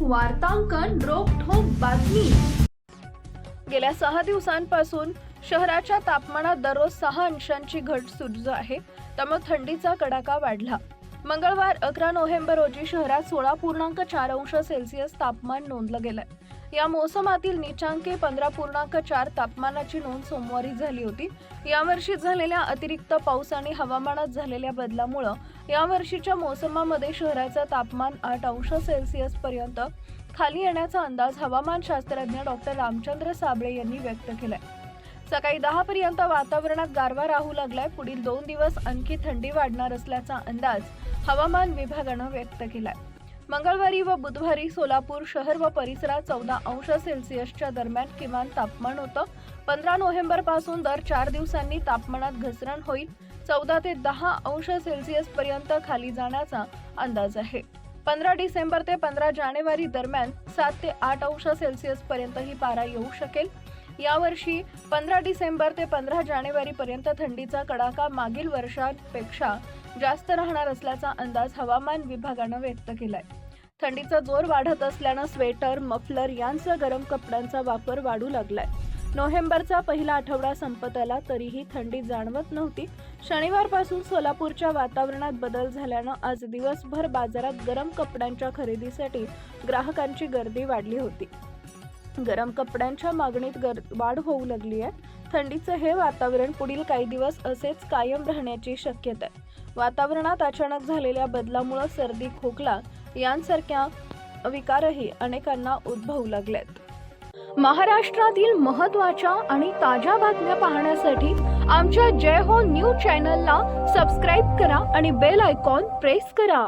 वार्तांकन रोखोक बातमी. गेल्या सहा दिवसांपासून शहराच्या तापमानात दररोज सहा अंशांची घट सुरू आहे. त्यामुळे थंडीचा कडाका वाढला. मंगळवार अकरा नोव्हेंबर रोजी शहरात सोळा पूर्णांक चार अंश सेल्सिअस तापमान नोंदलं गेलंय. या मोसमातील निचांके पंधरा पूर्णांक चार तापमानाची नोंद सोमवारी झाली होती. यावर्षी झालेल्या अतिरिक्त पाऊस आणि हवामानात झालेल्या बदलामुळं यावर्षीच्या मोसमामध्ये शहराचं तापमान आठ अंश सेल्सिअस पर्यंत खाली येण्याचा अंदाज हवामान शास्त्रज्ञ डॉक्टर रामचंद्र साबळे यांनी व्यक्त केलाय. सकाळी दहा पर्यंत वातावरणात गारवा राहू लागलाय. पुढील दोन दिवस आणखी थंडी वाढणार असल्याचा अंदाज हवामान विभागानं व्यक्त केलाय. मंगळवारी व बुधवारी सोलापूर शहर व परिसरात चौदा अंश सेल्सिअसच्या दरम्यान किमान तापमान होतं. पंधरा नोव्हेंबरपासून दर चार दिवसांनी तापमानात घसरण होईल. चौदा ते दहा अंश सेल्सिअस पर्यंत खाली जाण्याचा अंदाज आहे. पंधरा डिसेंबर ते पंधरा जानेवारी दरम्यान सात ते आठ अंश सेल्सिअस पर्यंत ही पारा येऊ शकेल. यावर्षी पंधरा डिसेंबर ते पंधरा जानेवारी पर्यंत थंडीचा कडाका मागील वर्षांपेक्षा जास्त राहणार असल्याचा अंदाज हवामान विभागानं व्यक्त केलाय. थंडीचा जोर वाढत असल्यानं स्वेटर मफलर यांसह गरम कपड्यांचा वापर वाढू लागलाय. नोव्हेंबरचा पहिला आठवडा संपत आला तरीही थंडी जाणवत नव्हती. शनिवारपासून सोलापूरच्या वातावरणात बदल झाल्यानं आज दिवसभर बाजारात गरम कपड्यांच्या खरेदीसाठी ग्राहकांची गर्दी वाढली होती. गरम कपड्यांच्या मागणीत गर वाढ होऊ लागली आहे. थंडीचं हे वातावरण पुढील काही दिवस असेच कायम राहण्याची शक्यता आहे. वातावरणात अचानक झालेल्या बदलामुळे सर्दी खोकला यांसारख्या विकारही अनेकांना उद्भवू लागल्यात महाराष्ट्रातील महत्त्वाच्या आणि ताज्या बातम्या पाहण्यासाठी आमच्या जय हो न्यूज चॅनलला सबस्क्राईब करा आणि बेल आयकॉन प्रेस करा.